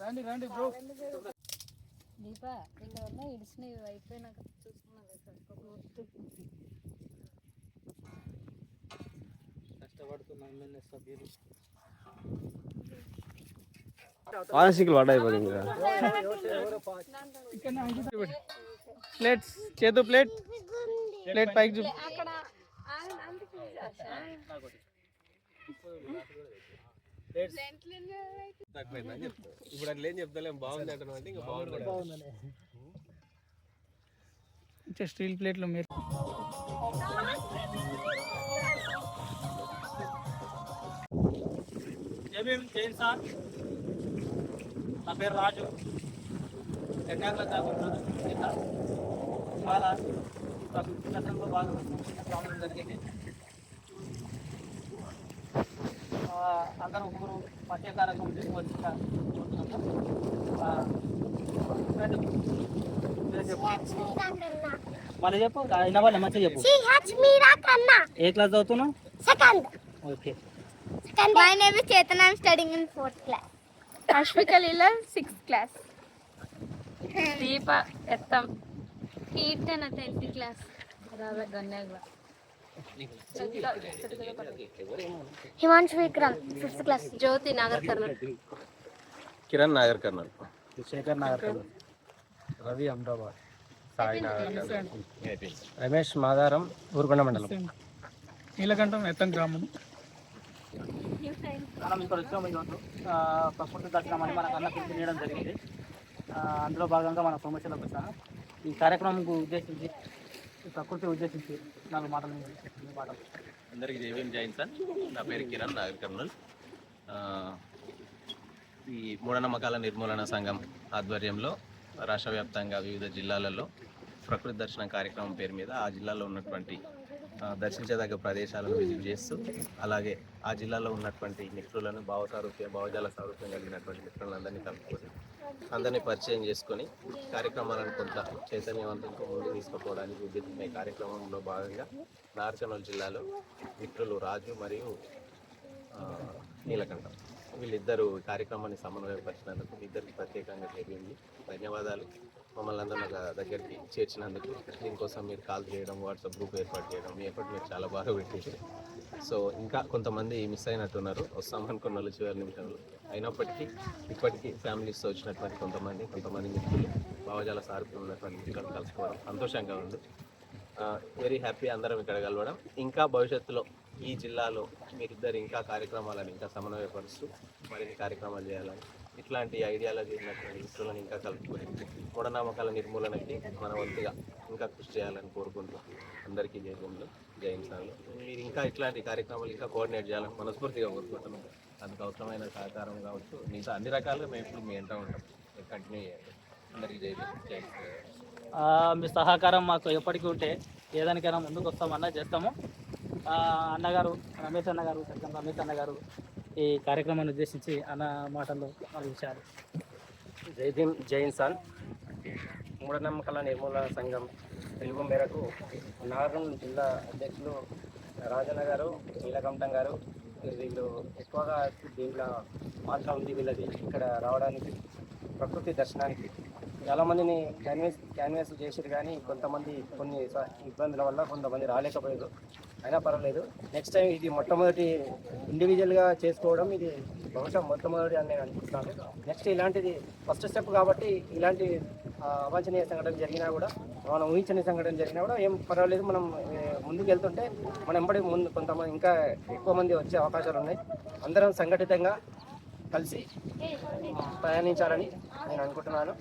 రండి రండి బ్రో. దీపా ఇక్కడ ఉన్న ఇడిచినవి అయిపోయినాక చూసుకున్నాం కష్టపడుతున్న ఎమ్మెల్యే సభ్యులు. మానసికలు పడ్డాయి ప్లేట్స్ చేతు ప్లేట్. ప్లేట్ పైకి చూపు అక్కడ ఇప్పుడు అట్లా ఏం చెప్తలేం బాగుంది అంటాను అంటే ఇంకా బాగుంది ఇచ్చే స్టీల్ ప్లేట్లు మీరు జబీం జైన్ సార్ నా పేరు రాజు ఎన్నికల చదువుతున్నాను చాలా ప్రకృతిలో బాగా రావడం జరిగింది అందరూ ముగ్గురు మత్స్యకారకం తీసుకొచ్చి మళ్ళీ చెప్పు వినవాలి మంచిగా చెప్పు. ఏ క్లాస్ చదువుతున్నావు? Second okay. My name is Chetan I'm studying in fourth class Ashwika Leela sixth class Deepa Ettam Keerthana tenth class రావే గన్యాగ్ల Himanshu Vikram fifth class Jyothi Nagar Kurnool. Kiran Nagar colonel. Shekhar Nagar Ravi Ahmedabad. Sai Nagar Ramesh Madaram Urukonda మండలం. నీలకంఠం ఎత్తం గ్రామం. మనం ఇక్కడ వచ్చాము ఈరోజు. ఆ, ప్రకృతి దర్శనం అని మనకు అన్న పిలుపునియడం జరిగింది. అందులో భాగంగా మన వచ్చాను ఈ కార్యక్రమం ఉద్దేశించి ప్రకృతి ఉద్దేశించి నాలుగు మాటలు నేను చెప్తాను, మాటలు జైవీం జైన్ సార్. నా పేరు కిరణ్ నాగర్ కర్నూల్. ఈ మూఢనమ్మకాల నిర్మూలన సంఘం ఆధ్వర్యంలో రాష్ట్ర వ్యాప్తంగా వివిధ జిల్లాలలో ప్రకృతి దర్శనం కార్యక్రమం పేరు మీద ఆ జిల్లాలో ఉన్నటువంటి దర్శించదగ్గ ప్రదేశాలను విజిట్ చేస్తూ అలాగే ఆ జిల్లాలో ఉన్నటువంటి మిత్రులను భావ సారూప్యం భావజాల సారూప్యం కలిగినటువంటి మిత్రులందరినీ కలుపుకొని అందరినీ పరిచయం చేసుకొని కార్యక్రమాలను కొంత చైతన్యవంతంగా ముందుకు తీసుకుపోవడానికి ఉద్దేశించిన కార్యక్రమంలో భాగంగా నార్కర్నూలు జిల్లాలో మిత్రులు రాజు మరియు నీలకంఠం. వీళ్ళిద్దరూ కార్యక్రమాన్ని సమన్వయపరిచినందుకు ఇద్దరికి ప్రత్యేకంగా జరిగింది ధన్యవాదాలు. మమ్మల్ని అందరం దగ్గరికి చేర్చినందుకు దీనికోసం మీరు కాల్ చేయడం వాట్సాప్ గ్రూప్ ఏర్పాటు చేయడం మీ ఎఫర్ట్ మీరు చాలా బాగా పెట్టేసి సో ఇంకా కొంతమంది మిస్ అయినట్టున్నారు. వస్తాం అనుకున్న వాళ్ళు చివరి నిమిషంలో. అయినప్పటికీ ఇప్పటికీ ఫ్యామిలీస్తో వచ్చినటువంటి కొంతమంది కొంతమంది మిత్రులు భావజాల సారథ్యం ఉన్నటువంటి మిత్రులను కలుసుకోవడం సంతోషంగా ఉంది. వెరీ హ్యాపీ అందరం ఇక్కడ కలవడం. ఇంకా భవిష్యత్తులో ఈ జిల్లాలో మీరిద్దరు ఇంకా కార్యక్రమాలను ఇంకా సమన్వయపరుస్తూ మరిన్ని కార్యక్రమాలు చేయాలని ఇట్లాంటి ఐడియాలజీ ఉన్నటువంటి వ్యక్తులను ఇంకా కలుపుకొని మూఢనమ్మకాల నిర్మూలనకి మన వంతుగా ఇంకా కృషి చేయాలని కోరుకుంటూ అందరికీ జయంలో జయించాలి మీరు ఇంకా ఇట్లాంటి కార్యక్రమాలు ఇంకా కోఆర్డినేట్ చేయాలని మనస్ఫూర్తిగా కోరుకుంటున్నాం. అందుకు అవసరమైన సహకారం కావచ్చు మిగతా అన్ని రకాలుగా మేము ఇప్పుడు మీ ఎంత ఉంటాం. కంటిన్యూ చేయాలి అందరికీ జయ మీ సహకారం మాకు ఎప్పటికీ ఉంటే ఏదానికైనా ముందుకు వస్తామన్నా చేస్తాము అన్నగారు రమేష్ అన్నగారు రమేష్ అన్నగారు ఈ కార్యక్రమాన్ని ఉద్దేశించి అన్న మాటలు నాలుగు జైదీన్ జై భీమ్ మూఢనమ్మకాల నిర్మూలన సంఘం పిలుపు మేరకు నాగరం జిల్లా అధ్యక్షులు రాజన్న గారు నీలకంఠం గారు వీళ్ళు ఎక్కువగా దీంట్లో పాత్ర ఉంది వీళ్ళది ఇక్కడ రావడానికి ప్రకృతి దర్శనానికి. చాలామందిని క్యాన్వేస్ క్యాన్వేస్ చేసారు కానీ కొంతమంది కొన్ని స- ఇబ్బందుల వల్ల కొంతమంది రాలేకపోయారు అయినా పర్వాలేదు. నెక్స్ట్ టైం ఇది మొట్టమొదటి ఇండివిజువల్గా చేసుకోవడం ఇది బహుశా మొట్టమొదటి అని నేను అనుకుంటున్నాను. నెక్స్ట్ ఇలాంటిది ఫస్ట్ స్టెప్ కాబట్టి ఇలాంటి అవాంఛనీయ సంఘటన జరిగినా కూడా మనం ఊహించని సంఘటన జరిగినా కూడా ఏం పర్వాలేదు. మనం ముందుకు వెళ్తుంటే మనం ఎంబడి ముందు కొంతమంది ఇంకా ఎక్కువ మంది వచ్చే అవకాశాలు ఉన్నాయి. అందరం సంఘటితంగా కలిసి ప్రయాణించాలని నేను అనుకుంటున్నాను.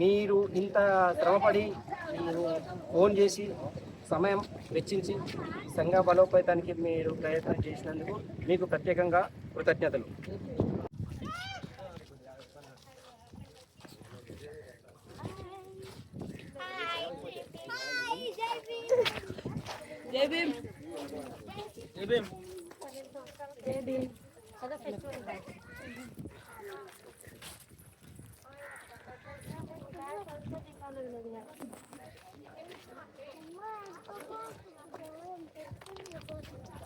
మీరు ఇంత శ్రమపడి మీరు ఫోన్ చేసి సమయం వెచ్చించి సంఘ బలోపేతానికి మీరు ప్రయత్నం చేసినందుకు మీకు ప్రత్యేకంగా కృతజ్ఞతలు Thank you. Thank you.